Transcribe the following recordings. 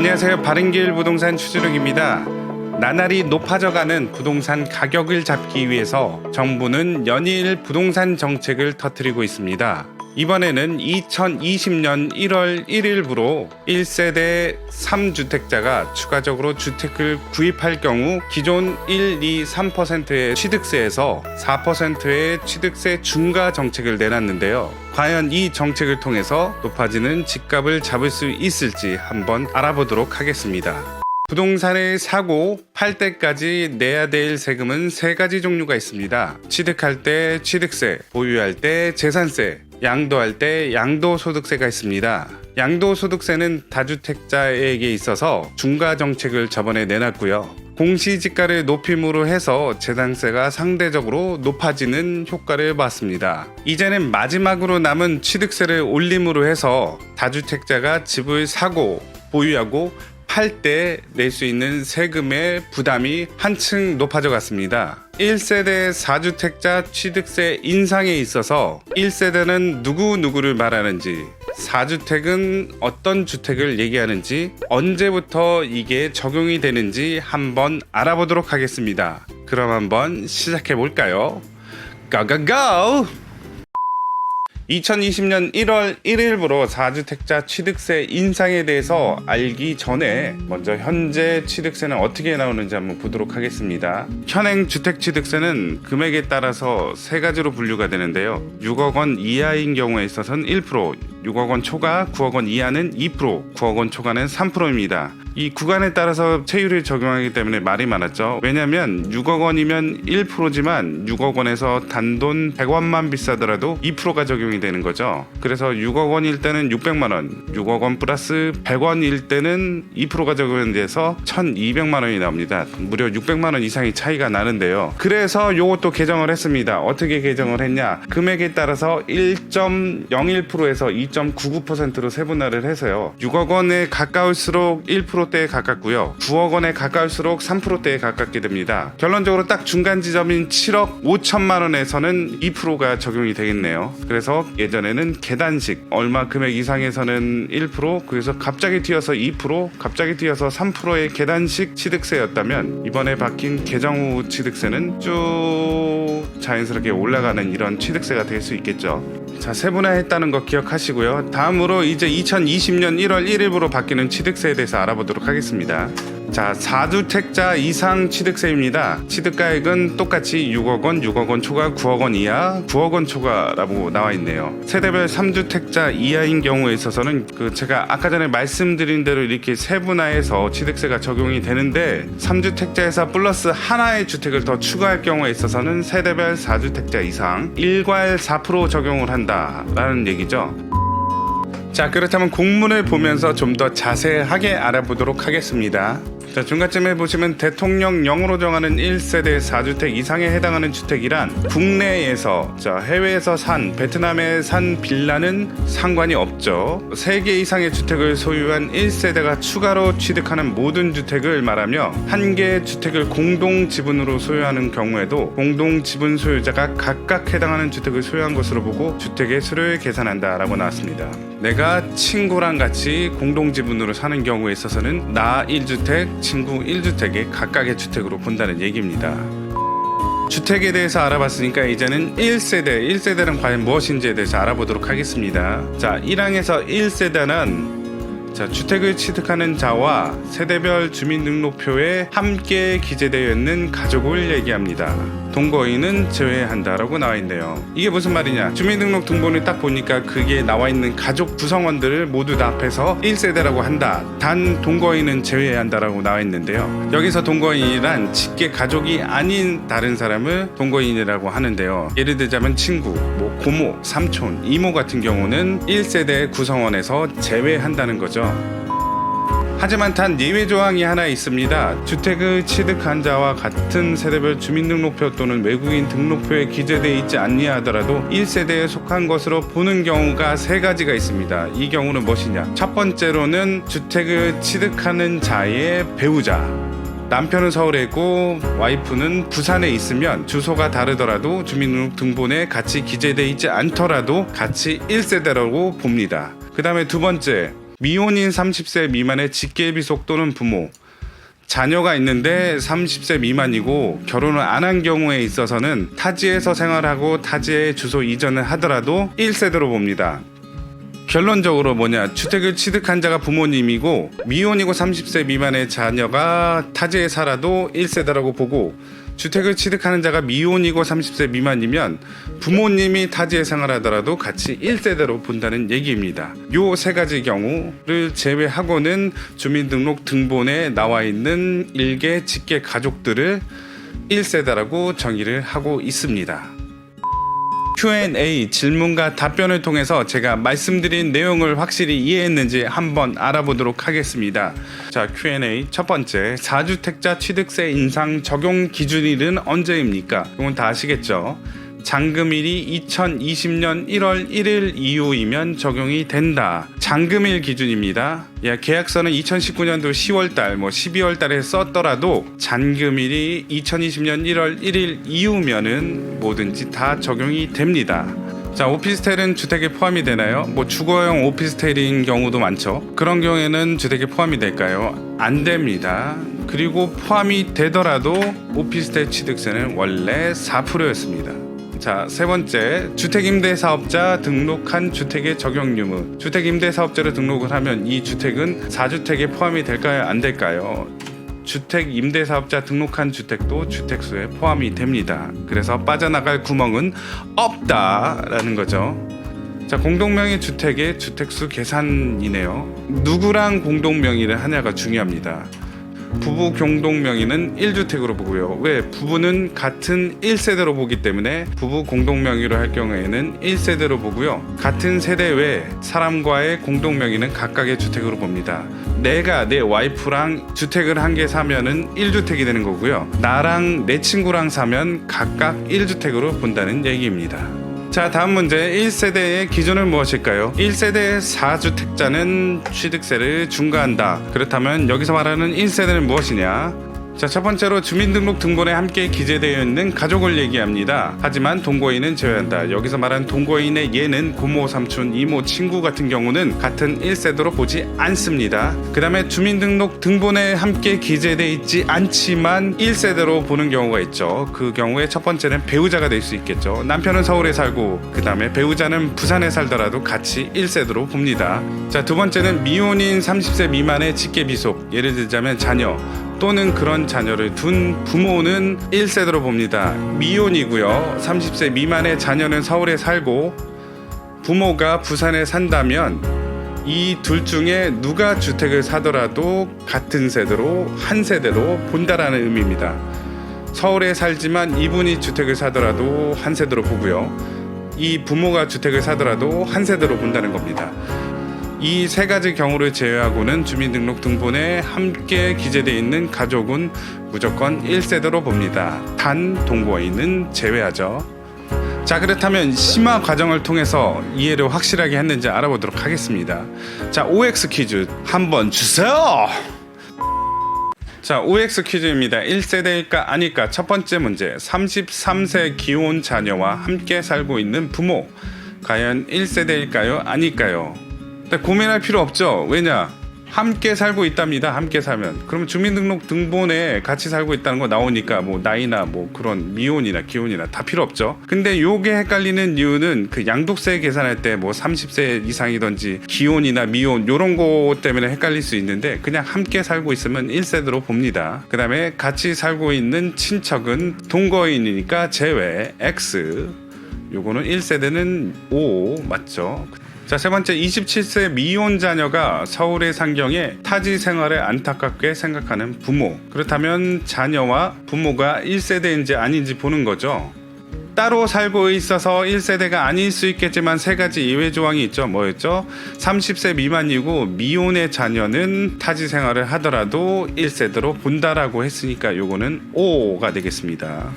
안녕하세요. 바른길 부동산 추주력입니다. 나날이 높아져가는 부동산 가격을 잡기 위해서 정부는 연일 부동산 정책을 터뜨리고 있습니다. 이번에는 2020년 1월 1일부로 1세대 3주택자가 추가적으로 주택을 구입할 경우 기존 1, 2, 3%의 취득세에서 4%의 취득세 중과 정책을 내놨는데요. 과연 이 정책을 통해서 높아지는 집값을 잡을 수 있을지 한번 알아보도록 하겠습니다. 부동산을 사고 팔 때까지 내야 될 세금은 세 가지 종류가 있습니다. 취득할 때 취득세, 보유할 때 재산세, 양도할 때 양도소득세가 있습니다. 양도소득세는 다주택자에게 있어서 중과 정책을 저번에 내놨고요. 공시지가를 높임으로 해서 재산세가 상대적으로 높아지는 효과를 봤습니다. 이제는 마지막으로 남은 취득세를 올림으로 해서 다주택자가 집을 사고 보유하고 팔 때 낼 수 있는 세금의 부담이 한층 높아져 갔습니다. 1세대 4주택자 취득세 인상에 있어서 1세대는 누구누구를 말하는지 4주택은 어떤 주택을 얘기하는지 언제부터 이게 적용이 되는지 한번 알아보도록 하겠습니다. 그럼 한번 시작해 볼까요? 고고고! 2020년 1월 1일부로 4주택자 취득세 인상에 대해서 알기 전에 먼저 현재 취득세는 어떻게 나오는지 한번 보도록 하겠습니다. 현행 주택 취득세는 금액에 따라서 세 가지로 분류가 되는데요. 6억 원 이하인 경우에 있어서는 1%, 6억 원 초과, 9억 원 이하는 2%, 9억 원 초과는 3%입니다. 이 구간에 따라서 체율을 적용하기 때문에 말이 많았죠. 왜냐하면 6억 원이면 1%지만 6억 원에서 단돈 100원만 비싸더라도 2%가 적용이 되는 거죠. 그래서 6억 원일 때는 600만 원, 6억 원 플러스 100원일 때는 2%가 적용이 돼서 1,200만 원이 나옵니다. 무려 600만 원 이상의 차이가 나는데요. 그래서 요것도 개정을 했습니다. 어떻게 개정을 했냐? 금액에 따라서 1.01%에서 2.99%로 세분화를 해서요. 6억 원에 가까울수록 1% 대에 가깝고요. 9억 원에 가까울수록 3%대에 가깝게 됩니다. 결론적으로 딱 중간 지점인 7억 5천만 원에서는 2%가 적용이 되겠네요. 그래서 예전에는 계단식 얼마 금액 이상에서는 1% 그래서 갑자기 튀어서 2% 갑자기 튀어서 3%의 계단식 취득세였다면 이번에 바뀐 개정 후 취득세는 쭉 자연스럽게 올라가는 이런 취득세가 될 수 있겠죠. 자, 세분화했다는 거 기억하시고요. 다음으로 이제 2020년 1월 1일부로 바뀌는 취득세에 대해서 알아보도록 하겠습니다. 자, 4주택자 이상 취득세입니다. 취득가액은 똑같이 6억 원, 6억 원 초과, 9억 원 이하, 9억 원 초과라고 나와 있네요. 세대별 3주택자 이하인 경우에 있어서는 그 제가 아까 전에 말씀드린 대로 이렇게 세분화해서 취득세가 적용이 되는데 3주택자에서 플러스 하나의 주택을 더 추가할 경우에 있어서는 세대별 4주택자 이상 일괄 4% 적용을 한다라는 얘기죠. 자 그렇다면 공문을 보면서 좀 더 자세하게 알아보도록 하겠습니다. 자 중간쯤에 보시면 대통령령으로 정하는 1세대 4주택 이상에 해당하는 주택이란 국내에서 자 해외에서 산 베트남에 산 빌라는 상관이 없죠. 3개 이상의 주택을 소유한 1세대가 추가로 취득하는 모든 주택을 말하며 한 개의 주택을 공동 지분으로 소유하는 경우에도 공동 지분 소유자가 각각 해당하는 주택을 소유한 것으로 보고 주택의 수료를 계산한다라고 나왔습니다. 내가 친구랑 같이 공동 지분으로 사는 경우에 있어서는 나 1주택, 친구 1주택의 각각의 주택으로 본다는 얘기입니다. 주택에 대해서 알아봤으니까 이제는 1세대, 1세대는 과연 무엇인지에 대해서 알아보도록 하겠습니다. 자, 1항에서 1세대는 자, 주택을 취득하는 자와 세대별 주민등록표에 함께 기재되어 있는 가족을 얘기합니다. 동거인은 제외한다라고 나와 있네요. 이게 무슨 말이냐? 주민등록 등본을 딱 보니까 그게 나와 있는 가족 구성원들을 모두 다 합해서 1세대라고 한다. 단 동거인은 제외한다라고 나와 있는데요. 여기서 동거인이란 직계 가족이 아닌 다른 사람을 동거인이라고 하는데요. 예를 들자면 친구, 뭐 고모, 삼촌, 이모 같은 경우는 1세대 구성원에서 제외한다는 거죠. 하지만 단 예외 조항이 하나 있습니다. 주택을 취득한 자와 같은 세대별 주민등록표 또는 외국인 등록표에 기재되어 있지 않냐 하더라도 1세대에 속한 것으로 보는 경우가 세 가지가 있습니다. 이 경우는 무엇이냐? 첫 번째로는 주택을 취득하는 자의 배우자. 남편은 서울에 있고 와이프는 부산에 있으면 주소가 다르더라도 주민등록번호에 같이 기재되어 있지 않더라도 같이 1세대라고 봅니다. 그 다음에 두 번째 미혼인 30세 미만의 직계비속 또는 부모 자녀가 있는데 30세 미만이고 결혼을 안 한 경우에 있어서는 타지에서 생활하고 타지에 주소 이전을 하더라도 1세대로 봅니다. 결론적으로 뭐냐 주택을 취득한 자가 부모님이고 미혼이고 30세 미만의 자녀가 타지에 살아도 1세대라고 보고 주택을 취득하는 자가 미혼이고 30세 미만이면 부모님이 타지에 생활하더라도 같이 1세대로 본다는 얘기입니다. 요 세 가지 경우를 제외하고는 주민등록 등본에 나와 있는 일개 직계 가족들을 1세대라고 정의를 하고 있습니다. Q&A 질문과 답변을 통해서 제가 말씀드린 내용을 확실히 이해했는지 한번 알아보도록 하겠습니다. 자, Q&A 첫 번째 4주택자 취득세 인상 적용 기준일은 언제입니까? 이건 다 아시겠죠? 잔금일이 2020년 1월 1일 이후이면 적용이 된다. 잔금일 기준입니다. 야, 계약서는 2019년도 10월달, 뭐 12월달에 썼더라도 잔금일이 2020년 1월 1일 이후면은 뭐든지 다 적용이 됩니다. 자, 오피스텔은 주택에 포함이 되나요? 뭐 주거용 오피스텔인 경우도 많죠. 그런 경우에는 주택에 포함이 될까요? 안 됩니다. 그리고 포함이 되더라도 오피스텔 취득세는 원래 4%였습니다. 자, 세 번째, 주택임대 사업자 등록한 주택의 적용 유무. 주택임대 사업자로 등록을 하면 이 주택은 4주택에 포함이 될까요? 안 될까요? 주택 임대 사업자 등록한 주택도 주택수에 포함이 됩니다. 그래서 빠져나갈 구멍은 없다라는 거죠. 자, 공동명의 주택의 주택수 계산이네요. 누구랑 공동명의를 하냐가 중요합니다. 부부 공동 명의는 1주택으로 보고요. 왜? 부부는 같은 1세대로 보기 때문에 부부 공동 명의로 할 경우에는 1세대로 보고요. 같은 세대 외 사람과의 공동 명의는 각각의 주택으로 봅니다. 내가 내 와이프랑 주택을 한 개 사면은 1주택이 되는 거고요. 나랑 내 친구랑 사면 각각 1주택으로 본다는 얘기입니다. 자 다음 문제. 1세대의 기준은 무엇일까요? 1세대 4주택자는 취득세를 중과한다. 그렇다면 여기서 말하는 1세대는 무엇이냐 자, 첫 번째로 주민등록 등본에 함께 기재되어 있는 가족을 얘기합니다. 하지만 동거인은 제외한다. 여기서 말한 동거인의 예는 고모, 삼촌, 이모, 친구 같은 경우는 같은 1세대로 보지 않습니다. 그 다음에 주민등록 등본에 함께 기재되어 있지 않지만 1세대로 보는 경우가 있죠. 그 경우에 첫 번째는 배우자가 될 수 있겠죠. 남편은 서울에 살고 그 다음에 배우자는 부산에 살더라도 같이 1세대로 봅니다. 자, 두 번째는 미혼인 30세 미만의 직계비속. 예를 들자면 자녀. 또는 그런 자녀를 둔 부모는 1세대로 봅니다. 미혼이고요. 30세 미만의 자녀는 서울에 살고 부모가 부산에 산다면 이 둘 중에 누가 주택을 사더라도 같은 세대로 한 세대로 본다라는 의미입니다. 서울에 살지만 이분이 주택을 사더라도 한 세대로 보고요. 이 부모가 주택을 사더라도 한 세대로 본다는 겁니다. 이 세 가지 경우를 제외하고는 주민등록 등본에 함께 기재되어 있는 가족은 무조건 1세대로 봅니다. 단 동거인은 제외하죠. 자 그렇다면 심화 과정을 통해서 이해를 확실하게 했는지 알아보도록 하겠습니다. 자 OX 퀴즈 한번 주세요. 자 OX 퀴즈입니다. 1세대일까 아닐까 첫 번째 문제 33세 기혼 자녀와 함께 살고 있는 부모 과연 1세대일까요 아닐까요? 근데 고민할 필요 없죠. 왜냐? 함께 살고 있답니다. 함께 살면. 그럼 주민등록 등본에 같이 살고 있다는 거 나오니까 뭐 나이나 뭐 그런 미혼이나 기혼이나 다 필요 없죠. 근데 요게 헷갈리는 이유는 그 양도세 계산할 때 뭐 30세 이상이든지 기혼이나 미혼 요런 거 때문에 헷갈릴 수 있는데 그냥 함께 살고 있으면 1세대로 봅니다. 그 다음에 같이 살고 있는 친척은 동거인이니까 제외 X 요거는 1세대는 O 맞죠? 자, 세 번째 27세 미혼 자녀가 서울의 상경에 타지 생활에 안타깝게 생각하는 부모. 그렇다면 자녀와 부모가 1세대인지 아닌지 보는 거죠. 따로 살고 있어서 1세대가 아닐 수 있겠지만 세 가지 예외 조항이 있죠. 뭐였죠? 30세 미만이고 미혼의 자녀는 타지 생활을 하더라도 1세대로 본다라고 했으니까 요거는 O가 되겠습니다.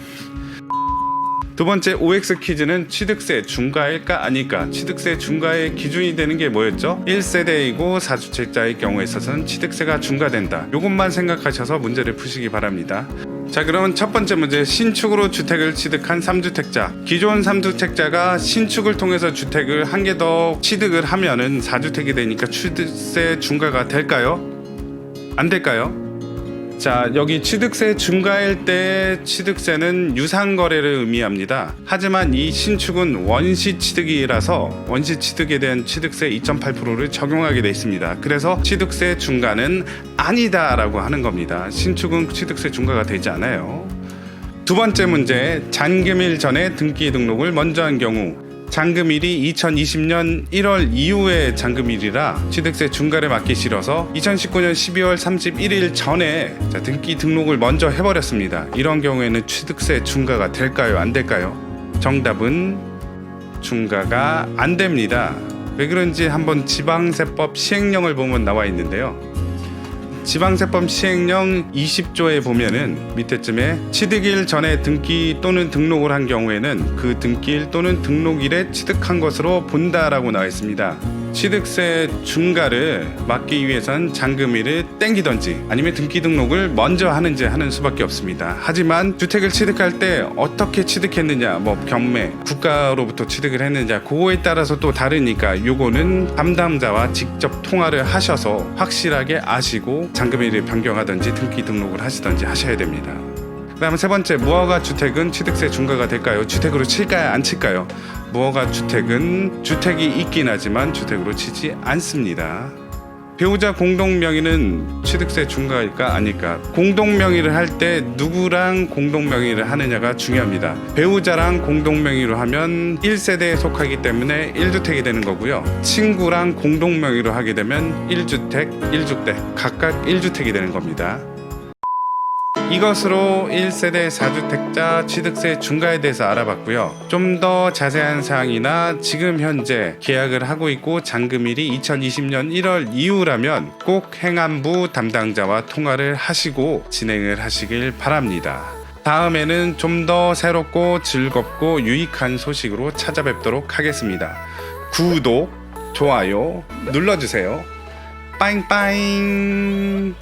두 번째 OX 퀴즈는 취득세 중과일까 아닐까? 취득세 중과의 기준이 되는 게 뭐였죠? 1세대이고 4주택자의 경우에 있어서는 취득세가 중과된다. 이것만 생각하셔서 문제를 푸시기 바랍니다. 자, 그러면 첫 번째 문제 신축으로 주택을 취득한 3주택자. 기존 3주택자가 신축을 통해서 주택을 한 개 더 취득을 하면은 4주택이 되니까 취득세 중과가 될까요? 안 될까요? 자, 여기 취득세 중과일 때 취득세는 유상 거래를 의미합니다. 하지만 이 신축은 원시 취득이라서 원시 취득에 대한 취득세 2.8%를 적용하게 돼 있습니다. 그래서 취득세 중과는 아니다라고 하는 겁니다. 신축은 취득세 중과가 되지 않아요. 두 번째 문제, 잔금일 전에 등기 등록을 먼저 한 경우 잔금일이 2020년 1월 이후에 잔금일이라 취득세 중과를 맞기 싫어서 2019년 12월 31일 전에 자, 등기 등록을 먼저 해버렸습니다. 이런 경우에는 취득세 중과가 될까요? 안 될까요? 정답은 중과가 안 됩니다. 왜 그런지 한번 지방세법 시행령을 보면 나와 있는데요. 지방세법 시행령 20조에 보면은 밑에쯤에 취득일 전에 등기 또는 등록을 한 경우에는 그 등기일 또는 등록일에 취득한 것으로 본다라고 나와 있습니다. 취득세 중과를 막기 위해선 잔금일을 땡기던지 아니면 등기 등록을 먼저 하는지 하는 수밖에 없습니다. 하지만 주택을 취득할 때 어떻게 취득했느냐, 뭐 경매, 국가로부터 취득을 했느냐, 그거에 따라서 또 다르니까 요거는 담당자와 직접 통화를 하셔서 확실하게 아시고 잔금일을 변경하든지 등기 등록을 하시든지 하셔야 됩니다. 그다음에 세 번째 무허가 주택은 취득세 중과가 될까요? 주택으로 칠까요? 안 칠까요? 무허가 주택은 주택이 있긴 하지만 주택으로 치지 않습니다. 배우자 공동 명의는 취득세 중과일까 아닐까? 공동 명의를 할 때 누구랑 공동 명의를 하느냐가 중요합니다. 배우자랑 공동 명의로 하면 1세대에 속하기 때문에 1주택이 되는 거고요. 친구랑 공동 명의로 하게 되면 1주택, 1주택 각각 1주택이 되는 겁니다. 이것으로 1세대 4주택자 취득세 중과에 대해서 알아봤고요. 좀 더 자세한 사항이나 지금 현재 계약을 하고 있고 잔금일이 2020년 1월 이후라면 꼭 행안부 담당자와 통화를 하시고 진행을 하시길 바랍니다. 다음에는 좀 더 새롭고 즐겁고 유익한 소식으로 찾아뵙도록 하겠습니다. 구독, 좋아요 눌러주세요. 빠잉빠잉